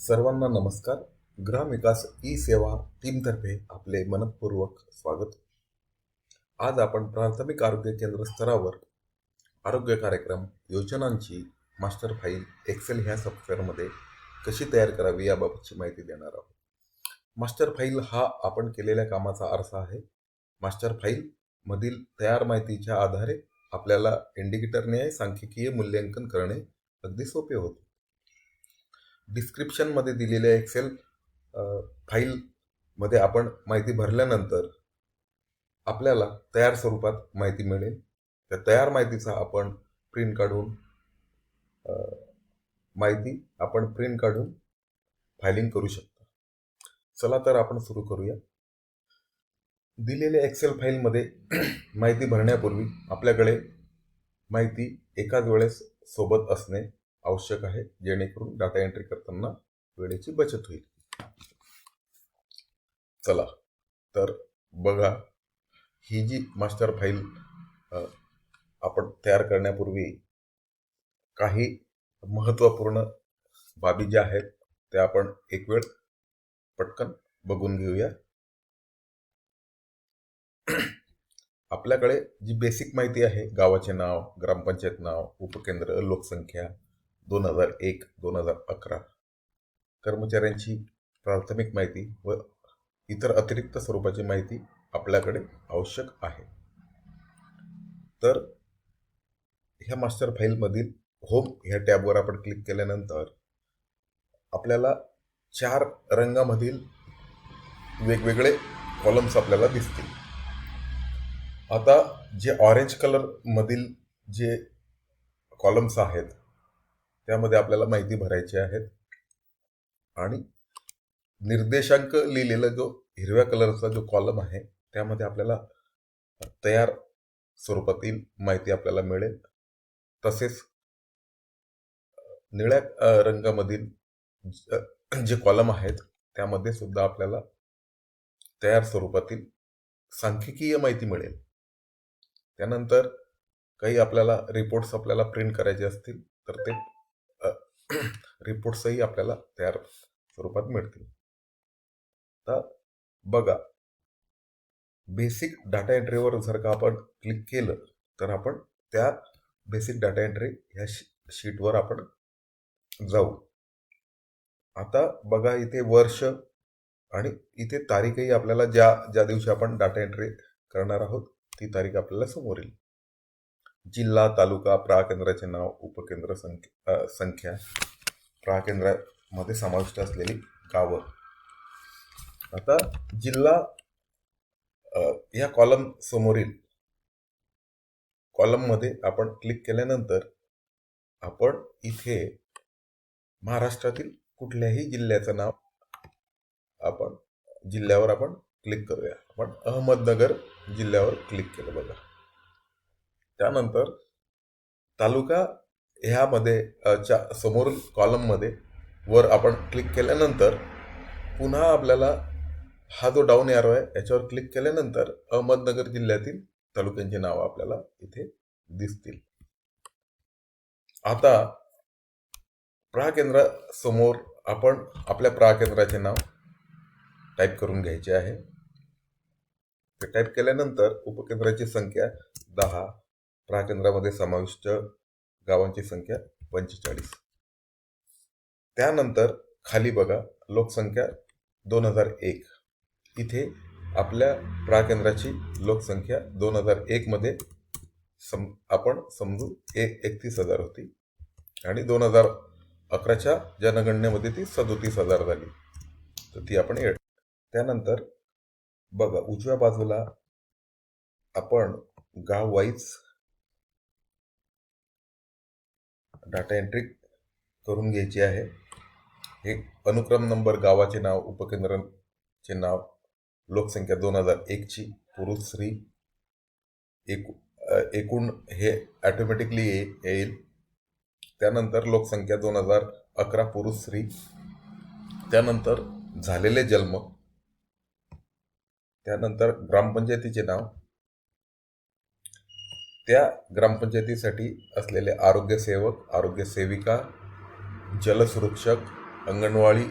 सर्वांना नमस्कार. ग्रामविकास ई सेवा टीमतर्फे आपले मनपूर्वक स्वागत. आज आपण प्राथमिक आरोग्य केंद्र स्तरावर आरोग्य कार्यक्रम योजनांची मास्टर फाईल एक्सेल ह्या सॉफ्टवेअरमध्ये कशी तयार करावी याबाबतची माहिती देणार आहोत. मास्टर फाईल हा आपण केलेल्या कामाचा आरसा आहे. मास्टर फाईल मधील तयार माहितीच्या आधारे आपल्याला इंडिकेटरने सांख्यिकीय मूल्यांकन करणे अगदी सोपे होते. डिस्क्रिप्शनमध्ये दिलेल्या एक्सेल फाईलमध्ये आपण माहिती भरल्यानंतर आपल्याला तयार स्वरूपात माहिती मिळेल. त्या तयार माहितीचा आपण प्रिंट काढून माहिती आपण प्रिंट काढून फायलिंग करू शकता. चला तर आपण सुरू करूया. दिलेल्या एक्सेल फाईलमध्ये माहिती भरण्यापूर्वी आपल्याकडे माहिती एकाच वेळेस सोबत असणे आवश्यक आहे जेणेकरून डाटा एंट्री करताना वेळेची बचत होईल. चला तर बघा ही जी मास्टर फाईल आपण तयार करण्यापूर्वी काही महत्त्वपूर्ण बाबी ज्या आहेत त्या आपण एक वेळ पटकन बघून घेऊया. आपल्याकडे जी बेसिक माहिती आहे गावाचे नाव ग्रामपंचायत नाव उपकेंद्र लोकसंख्या दोन हजार एक दोन हजार अकरा. कर्मचाऱ्यांची प्राथमिक माहिती व इतर अतिरिक्त स्वरूपाची माहिती आपल्याकडे आवश्यक आहे. तर ह्या मास्टर फाईलमधील होम ह्या टॅबवर आपण क्लिक केल्यानंतर आपल्याला चार रंगामधील वेगवेगळे कॉलम्स आपल्याला दिसतील. आता जे ऑरेंज कलरमधील जे कॉलम्स आहेत त्यामध्ये आपल्याला माहिती भरायची आहेत. आणि निर्देशांक लिहिलेला जो हिरव्या कलरचा जो कॉलम आहे त्यामध्ये आपल्याला तयार स्वरूपातील माहिती आपल्याला मिळेल. तसेच निळ्या रंगामधील जे कॉलम आहेत त्यामध्ये सुद्धा आपल्याला तयार स्वरूपातील सांख्यिकीय माहिती मिळेल. त्यानंतर काही आपल्याला रिपोर्ट्स आपल्याला प्रिंट करायचे असतील तर ते रिपोर्ट्सही आपल्याला तयार स्वरूपात मिळतील. तर बघा बेसिक डाटा एंट्रीवर जर का आपण क्लिक केलं तर आपण त्या बेसिक डाटा एंट्री ह्या शी- शीटवर आपण जाऊ. आता बघा इथे वर्ष आणि इथे तारीखही आपल्याला ज्या ज्या दिवशी आपण डाटा एंट्री करणार आहोत ती तारीख आपल्याला समोर येईल. जिल्हा तालुका प्राकेंद्राचे नाव उपकेंद्र संख्या. संख्या प्राकेंद्रामध्ये समाविष्ट असलेली गावं. आता जिल्हा या कॉलम समोरील कॉलममध्ये आपण क्लिक केल्यानंतर आपण इथे महाराष्ट्रातील कुठल्याही जिल्ह्याचं नाव आपण जिल्ह्यावर आपण क्लिक करूया. आपण अहमदनगर जिल्ह्यावर क्लिक केलं बघा. त्यानंतर तालुका ह्यामध्ये च्या समोरील कॉलममध्ये वर आपण क्लिक केल्यानंतर पुन्हा आपल्याला हा जो डाऊन एरो आहे याच्यावर क्लिक केल्यानंतर अहमदनगर जिल्ह्यातील तालुक्यांची नावं आपल्याला इथे दिसतील. आता प्राकेंद्रासमोर आपण आपल्या प्राकेंद्राचे नाव टाईप करून घ्यायचे आहे. ते टाईप केल्यानंतर उपकेंद्राची संख्या दहा प्रहाकेंद्रामध्ये समाविष्ट गावांची संख्या पंचेचाळीस. त्यानंतर खाली बघा लोकसंख्या दोन हजार एक. इथे आपल्या प्राकेंद्राची लोकसंख्या दोन हजार एकमध्ये सम आपण समजू एक एकतीस हजार होती आणि दोन हजार अकराच्या जनगणनेमध्ये ती सदोतीस हजार झाली. तर ती आपण एड त्यानंतर बघा उजव्या बाजूला आपण गाव वाईज डाटा एंट्री करून घ्यायची आहे. हे अनुक्रम नंबर गावाचे नाव उपकेंद्राचे नाव लोकसंख्या दोन हजार एकची पुरुष स्त्री एकू एकूण हे ॲटोमॅटिकली येईल. त्यानंतर लोकसंख्या दोन हजार अकरा पुरुष स्त्री. त्यानंतर झालेले जन्म. त्यानंतर ग्रामपंचायतीचे नाव त्या ग्रामपंचायतीसाठी असलेले आरोग्यसेवक आरोग्यसेविका जलसुरक्षक अंगणवाडी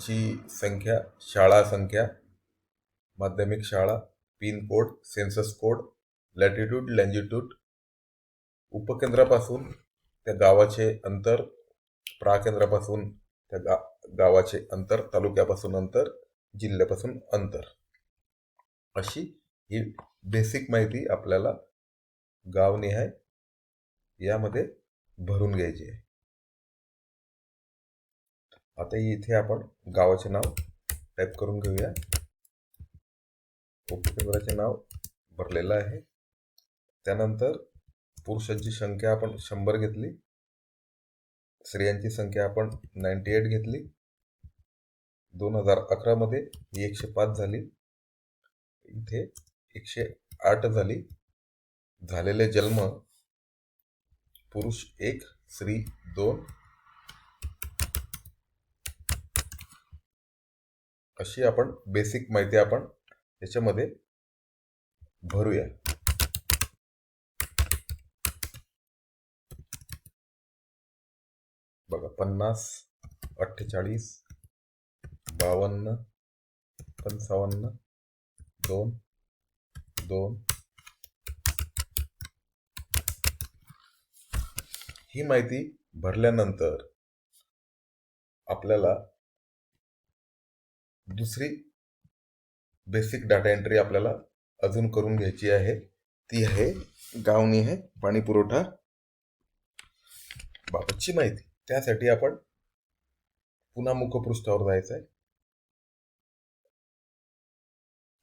ची संख्या शाळा संख्या माध्यमिक शाळा pin code census code latitude longitude उपकेंद्रापासून त्या गावाचे अंतर प्राकेंद्रापासून त्या गा गावाचे अंतर तालुक्यापासून अंतर जिल्ह्यापासून अंतर. अशी ही बेसिक माहिती आपल्याला गावनिहाय यामध्ये भरून घ्यायची. आहे आता इथे आपण गावाचे नाव टाईप करून घेऊया. उपकेंद्राचे नाव भरलेलं आहे. त्यानंतर पुरुषांची संख्या आपण शंभर घेतली. स्त्रियांची संख्या आपण नाईन्टी एट घेतली. दोन हजार अकरामध्ये ही एकशे पाच झाली. इथे एकशे आठ झाली. झालेले जन्म पुरुष एक स्त्री दोन. अशी आपण बेसिक माहिती आपण याच्यामध्ये भरूया. बघा पन्नास अठ्ठेचाळीस बावन्न पंचावन्न दोन दोन. ही माहिती भरल्यानंतर आपल्याला दुसरी बेसिक डाटा एंट्री आपल्याला अजून करून घ्यायची आहे. ती आहे गावनी आहे पाणी पुरवठा बाबतची माहिती. त्यासाठी आपण पुन्हा मुखपृष्ठावर जायचं आहे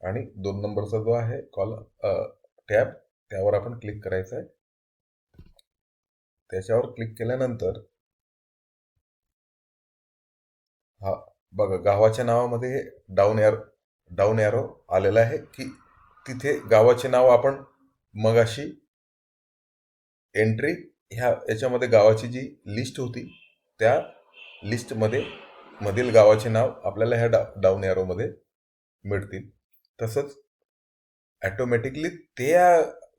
आणि दोन नंबरचा जो आहे कॉल टॅब त्यावर आपण क्लिक करायचं आहे त्याच्यावर क्लिक केल्यानंतर हा बघा गावाच्या नावामध्ये डाऊन एर डाऊन एरो आलेला आहे की तिथे गावाचे नाव आपण मगाशी एंट्री ह्या याच्यामध्ये गावाची जी लिस्ट होती त्या लिस्टमध्ये मधील गावाचे नाव आपल्याला ह्या डा डाऊन एरोमध्ये मिळतील. तसंच ॲटोमॅटिकली त्या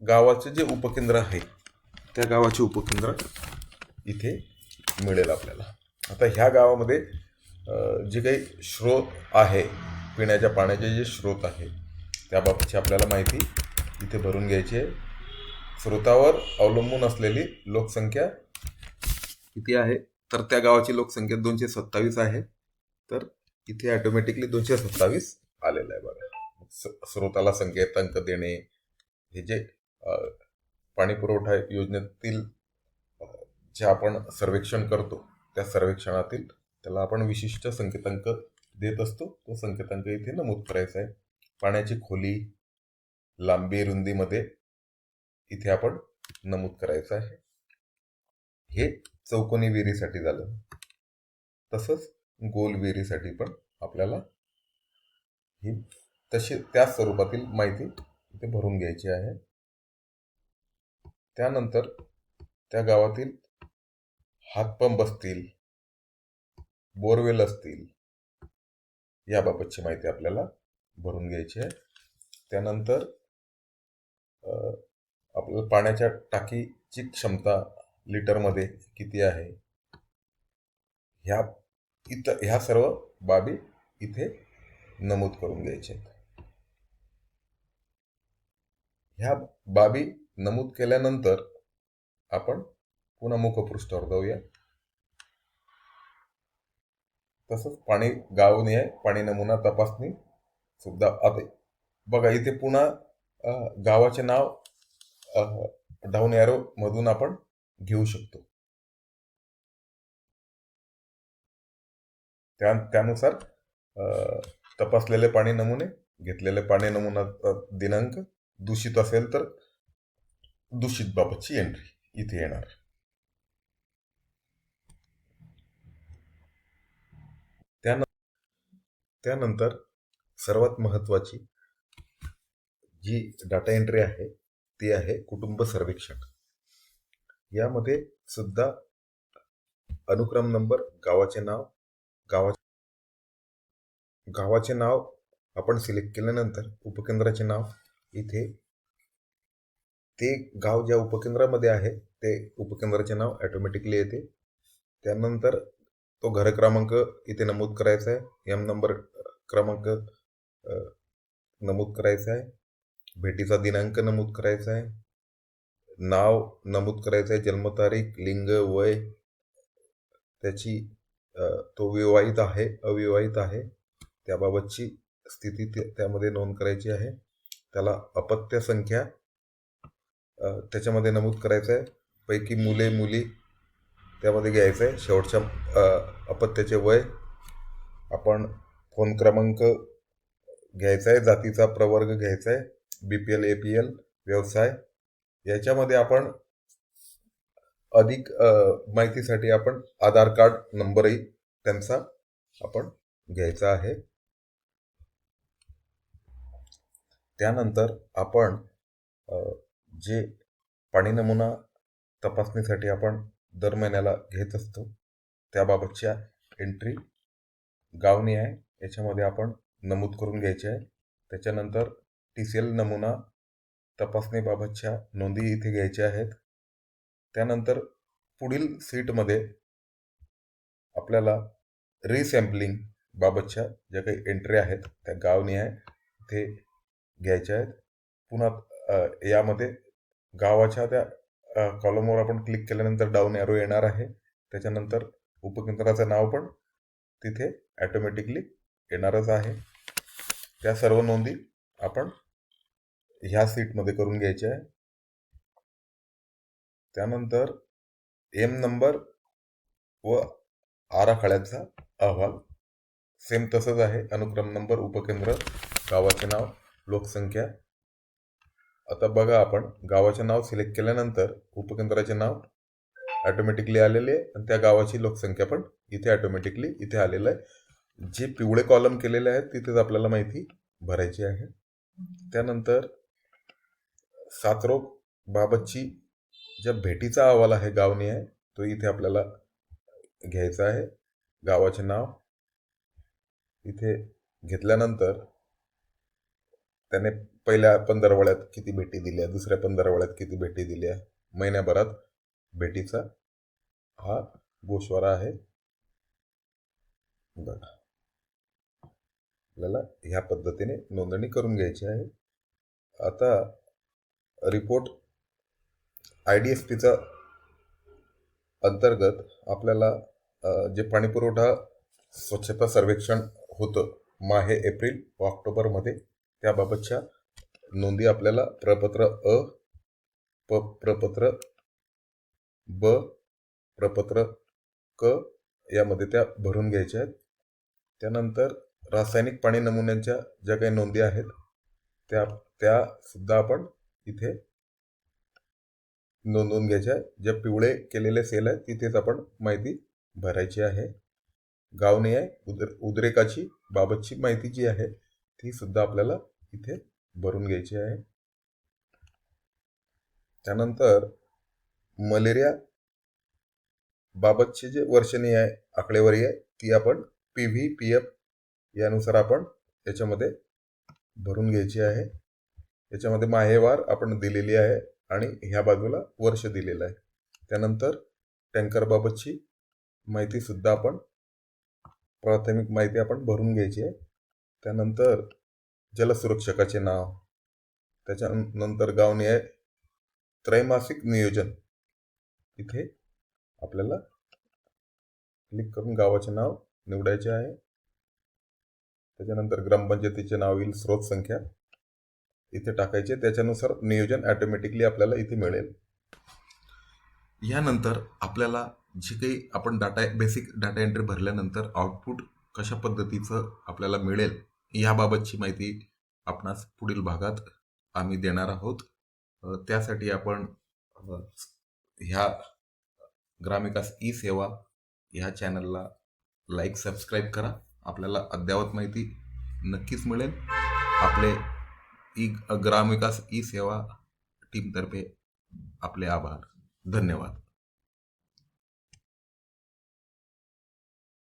गावाचे जे उपकेंद्र आहे त्या गावाचे उपकेंद्र इथे मिळेल आपल्याला. आता ह्या गावामध्ये जे काही स्रोत आहे पिण्याच्या पाण्याचे जे स्रोत आहे त्याबाबतची आपल्याला माहिती इथे भरून घ्यायची आहे. स्रोतावर अवलंबून असलेली लोकसंख्या किती आहे? तर त्या गावाची लोकसंख्या दोनशे सत्तावीस आहे. तर इथे ऑटोमॅटिकली दोनशे सत्तावीस आलेलं आहे बघा. स- स्रोताला संकेतांक देणे हे जे पाणी पुरवठा योजनेतील जे आपण सर्वेक्षण करतो त्या सर्वेक्षणातील त्याला आपण विशिष्ट संकेतांक देत असतो. तो संकेतांक इथे नमूद करायचा आहे. पाण्याची खोली लांबी रुंदीमध्ये इथे आपण नमूद करायचं आहे. हे चौकोनी विहिरीसाठी झालं. तसंच गोल विहिरीसाठी पण आपल्याला ही तशी त्या स्वरूपातील माहिती इथे भरून घ्यायची आहे. त्यानंतर त्या गावातील हातपंप असतील बोरवेल असतील याबाबतची माहिती आपल्याला भरून घ्यायची आहे. त्यानंतर आपल्याला पाण्याच्या टाकीची क्षमता लिटरमध्ये किती आहे? ह्या इतर ह्या सर्व बाबी इथे नमूद करून घ्यायच्या आहेत. ह्या बाबी नमूद केल्यानंतर आपण पुन्हा मुखपृष्ठावर जाऊया. तसंच पाणी गावनी आहे पाणी नमुना तपासणी सुद्धा आते बघा इथे पुन्हा गावाचे नाव डाऊन एरो मधून आपण घेऊ शकतो. त्या त्यानुसार तपासलेले पाणी नमुने घेतलेले पाणी नमुना दिनांक दूषित असेल तर दूषित बाबतची एंट्री इथे येणार. त्यान त्यानंतर सर्वात महत्वाची जी डाटा एंट्री आहे ती आहे कुटुंब सर्वेक्षण. यामध्ये सुद्धा अनुक्रम नंबर गावाचे नाव गावा गावाचे नाव आपण सिलेक्ट केल्यानंतर उपकेंद्राचे नाव इथे ते गाव ज्या उपकेंद्रामध्ये आहे ते उपकेंद्राचे नाव ॲटोमॅटिकली येते. त्यानंतर तो घर क्रमांक इथे नमूद करायचा आहे. एम नंबर क्रमांक नमूद करायचा आहे. भेटीचा दिनांक नमूद करायचा आहे. नाव नमूद करायचं आहे. जन्मतारीख लिंग वय. त्याची तो विवाहित आहे अविवाहित आहे. त्याबाबतची स्थिती ते- त्यामध्ये नोंद करायची आहे. त्याला अपत्य संख्या त्याच्यामध्ये नमूद करायचं आहे पैकी मुले मुली त्यामध्ये घ्यायचं आहे शेवटच्या अपत्याचे वय आपण फोन क्रमांक घ्यायचा आहे जातीचा प्रवर्ग घ्यायचा आहे B P L A P L व्यवसाय. याच्यामध्ये आपण अधिक माहितीसाठी आपण आधार कार्ड नंबरही त्यांचा आपण घ्यायचा आहे. त्यानंतर आपण जे पाणी नमुना तपासणीसाठी आपण दर महिन्याला घेत असतो त्याबाबतच्या एंट्री गावनी आहे. याच्यामध्ये आपण नमूद करून घ्यायचे आहे. त्याच्यानंतर टी सी एल नमुना तपासणीबाबतच्या नोंदी इथे घ्यायच्या आहेत. त्यानंतर पुढील सीटमध्ये आपल्याला रिसॅम्पलिंग बाबतच्या ज्या काही एंट्री आहेत त्या गावनी आहे ते घ्यायच्या आहेत. पुन्हा यामध्ये गावाच्या त्या कॉलमवर आपण क्लिक केल्यानंतर डाऊन ॲरो येणार आहे. त्याच्यानंतर उपकेंद्राचं नाव पण तिथे ॲटोमॅटिकली येणारच आहे. त्या सर्व नोंदी आपण ह्या सीटमध्ये करून घ्यायच्या आहे. त्यानंतर एम नंबर व आराखड्याचा अहवाल. सेम तसंच आहे. अनुक्रम नंबर उपकेंद्र गावाचे नाव लोकसंख्या आता बघा आपण गावाचे नाव सिलेक्ट केल्यानंतर उपकेंद्राचे नाव ॲटोमॅटिकली आलेले आहे आणि त्या गावाची लोकसंख्या पण इथे ॲटोमॅटिकली इथे आलेलं आहे. जे पिवळे कॉलम केलेले आहेत तिथेच आपल्याला माहिती भरायची आहे. त्यानंतर साथरोग बाबतची ज्या भेटीचा अहवाल आहे गावनी आहे तो इथे आपल्याला घ्यायचा आहे. गावाचे नाव इथे घेतल्यानंतर त्याने पहिल्या पंधरवड्यात किती भेटी दिल्या दुसऱ्या पंधरवड्यात किती भेटी दिल्या महिन्याभरात भेटीचा हा गोशवारा आहे. बघा. आपल्याला ह्या पद्धतीने नोंदणी करून घ्यायची आहे. आता रिपोर्ट आय डी एस पीचा अंतर्गत आपल्याला जे पाणीपुरवठा स्वच्छता सर्वेक्षण होतं माहे एप्रिल व ऑक्टोबरमध्ये त्याबाबतच्या नोंदी आपल्याला प्रपत्र अ प प्रपत्र ब प्रपत्र क यामध्ये त्या भरून घ्यायच्या आहेत. त्यानंतर रासायनिक पाणी नमुन्यांच्या ज्या काही नोंदी आहेत त्या त्या सुद्धा आपण इथे नोंदवून घ्यायच्या आहेत. ज्या पिवळे केलेले सेल आहेत तिथेच आपण माहिती भरायची आहे. गावने आहे उद्र उद्रेकाची बाबतची माहिती जी आहे ती सुद्धा आपल्याला इथे भरून घ्यायची आहे. त्यानंतर मलेरिया बाबतची जे वर्षणी आहे आकडेवारी आहे ती आपण पी व्ही पी एफ यानुसार आपण याच्यामध्ये भरून घ्यायची आहे. याच्यामध्ये माहेवार आपण दिलेली आहे आणि ह्या बाजूला वर्ष दिलेलं आहे. त्यानंतर टँकरबाबतची माहितीसुद्धा आपण प्राथमिक माहिती आपण भरून घ्यायची आहे. त्यानंतर जलसुरक्षकाचे नाव. त्याच्यानंतर गावने आहे. त्रैमासिक नियोजन. इथे आपल्याला क्लिक करून गावाचे नाव निवडायचे आहे. त्याच्यानंतर ग्रामपंचायतीचे नाव येईल स्रोत संख्या इथे टाकायचे. त्याच्यानुसार नियोजन ॲटोमॅटिकली आपल्याला इथे मिळेल. यानंतर आपल्याला जे काही आपण डाटा बेसिक डाटा एंट्री भरल्यानंतर आउटपुट कशा पद्धतीचं आपल्याला मिळेल याबाबतची माहिती आपणास पुढील भागात आम्ही देणार आहोत. त्यासाठी आपण ह्या ग्रामविकास ई सेवा ह्या चॅनलला लाईक सबस्क्राईब करा. आपल्याला अद्ययावत माहिती नक्कीच मिळेल. आपले ई ग्रामविकास ई सेवा टीमतर्फे आपले आभार. धन्यवाद.